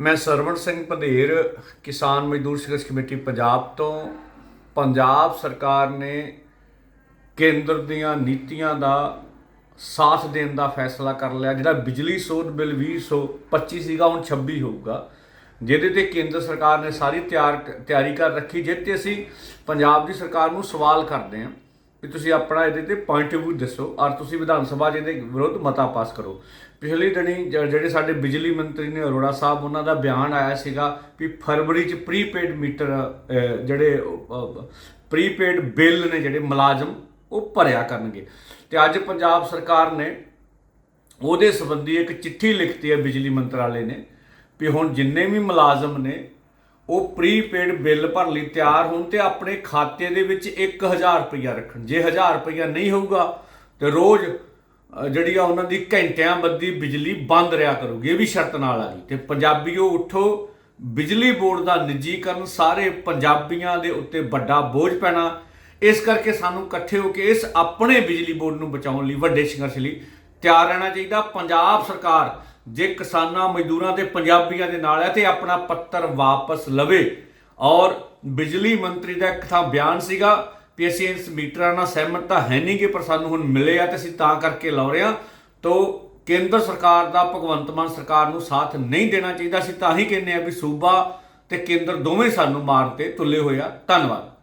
ਮੈਂ ਸਰਵਣ ਸਿੰਘ ਪੰਧੇਰ ਕਿਸਾਨ ਮਜ਼ਦੂਰ ਸੰਘਰਸ਼ ਕਮੇਟੀ ਪੰਜਾਬ ਤੋਂ। ਪੰਜਾਬ ਸਰਕਾਰ ਨੇ ਕੇਂਦਰ ਦੀਆਂ ਨੀਤੀਆਂ ਦਾ ਸਾਥ ਦੇਣ ਦਾ ਫੈਸਲਾ ਕਰ ਲਿਆ, ਜਿਹੜਾ ਬਿਜਲੀ ਸੋਧ ਬਿੱਲ 2025 ਸੀਗਾ, ਹੁਣ 26 ਹੋਊਗਾ। ਜਿਹਦੇ ਤੇ ਕੇਂਦਰ ਸਰਕਾਰ ਨੇ ਸਾਰੀ ਤਿਆਰ ਤਿਆਰੀ ਕਰ ਰੱਖੀ, ਜਿਹ ਤੇ ਅਸੀਂ ਪੰਜਾਬ ਦੀ ਸਰਕਾਰ ਨੂੰ ਸਵਾਲ ਕਰਦੇ ਹਾਂ। ਵੀ ਤੁਸੀਂ ਆਪਣਾ ਇਹਦੇ ਤੇ ਪੁਆਇੰਟ ਆਫ View ਦੱਸੋ ਔਰ ਤੁਸੀਂ ਵਿਧਾਨ ਸਭਾ 'ਚ ਇਹਦੇ ਵਿਰੁੱਧ ਮਤਾ ਪਾਸ ਕਰੋ। ਪਿਛਲੀ ਦਿਨੀ ਜ- ਜਿਹੜੇ ਸਾਡੇ ਬਿਜਲੀ ਮੰਤਰੀ ਨੇ ਅਰੋੜਾ ਸਾਹਿਬ, ਉਹਨਾਂ ਦਾ ਬਿਆਨ ਆਇਆ ਸੀਗਾ ਵੀ ਫਰਵਰੀ 'ਚ ਪ੍ਰੀਪੇਡ ਮੀਟਰ ਜਿਹੜੇ ਪ੍ਰੀਪੇਡ ਬਿੱਲ ਨੇ ਜਿਹੜੇ ਮੁਲਾਜ਼ਮ, ਉਹ ਭਰਿਆ ਕਰਨਗੇ। ਤੇ ਅੱਜ ਪੰਜਾਬ ਸਰਕਾਰ ਨੇ ਉਹਦੇ ਸੰਬੰਧੀ ਇੱਕ ਚਿੱਠੀ ਲਿਖਤੀ ਹੈ ਬਿਜਲੀ ਮੰਤਰਾਲੇ ਨੇ ਵੀ ਹੁਣ ਜਿੰਨੇ ਵੀ ਮੁਲਾਜ਼ਮ ਨੇ ਉਹ ਪ੍ਰੀਪੇਡ ਬਿੱਲ ਭਰਨ ਲਈ ਤਿਆਰ ਹੋਣ ਤੇ ਆਪਣੇ ਖਾਤੇ ਦੇ ਵਿੱਚ 1000 ਰੁਪਇਆ ਰੱਖਣ। ਜੇ 1000 ਰੁਪਇਆ ਨਹੀਂ ਹੋਊਗਾ, ਤੇ ਰੋਜ਼ ਜਿਹੜੀ ਆ ਉਹਨਾਂ ਦੀ ਘੰਟਿਆਂ ਬੱਦੀ ਬਿਜਲੀ ਬੰਦ ਰਿਹਾ ਕਰੂਗੀ। ਇਹ ਵੀ ਸ਼ਰਤ ਨਾਲ ਆ ਗਈ। ਤੇ ਪੰਜਾਬੀਓ ਉਠੋ, ਬਿਜਲੀ ਬੋਰਡ ਦਾ ਨਿੱਜੀਕਰਨ ਸਾਰੇ ਪੰਜਾਬੀਆਂ ਦੇ ਉੱਤੇ ਵੱਡਾ ਬੋਝ ਪੈਣਾ। ਇਸ ਕਰਕੇ ਸਾਨੂੰ ਇਕੱਠੇ ਹੋ ਕੇ ਇਸ ਆਪਣੇ ਬਿਜਲੀ ਬੋਰਡ ਨੂੰ ਬਚਾਉਣ ਲਈ ਵੱਡੇ ਸੰਘਰਸ਼ ਲਈ ਤਿਆਰ ਰਹਿਣਾ ਚਾਹੀਦਾ। ਪੰਜਾਬ ਸਰਕਾਰ ਜੇ ਕਿਸਾਨਾਂ, ਮਜ਼ਦੂਰਾਂ ਤੇ ਪੰਜਾਬੀਆਂ ਦੇ ਨਾਲ ਹੈ ਤੇ ਆਪਣਾ ਪੱਤਰ ਵਾਪਸ ਲਵੇ। ਔਰ ਬਿਜਲੀ ਮੰਤਰੀ ਦਾ ਇੱਕ ਥਾਂ ਬਿਆਨ ਸੀਗਾ ਵੀ ਅਸੀਂ ਇਸ ਮੀਟਰਾਂ ਨਾਲ ਸਹਿਮਤ ਤਾਂ ਹੈ ਨਹੀਂ ਕਿ ਪਰ ਸਾਨੂੰ ਹੁਣ ਮਿਲੇ ਆ ਤੇ ਅਸੀਂ ਤਾਂ ਕਰਕੇ ਲਾ ਰਹੇ ਹਾਂ। ਤੋ ਕੇਂਦਰ ਸਰਕਾਰ ਦਾ, ਭਗਵੰਤ ਮਾਨ ਸਰਕਾਰ ਨੂੰ ਸਾਥ ਨਹੀਂ ਦੇਣਾ ਚਾਹੀਦਾ। ਅਸੀਂ ਤਾਂ ਹੀ ਕਹਿੰਦੇ ਆ ਵੀ ਸੂਬਾ ਤੇ ਕੇਂਦਰ ਦੋਵੇਂ ਸਾਨੂੰ ਮਾਰ ਤੇ ਤੁਲੇ ਹੋਏ ਆ। ਧੰਨਵਾਦ।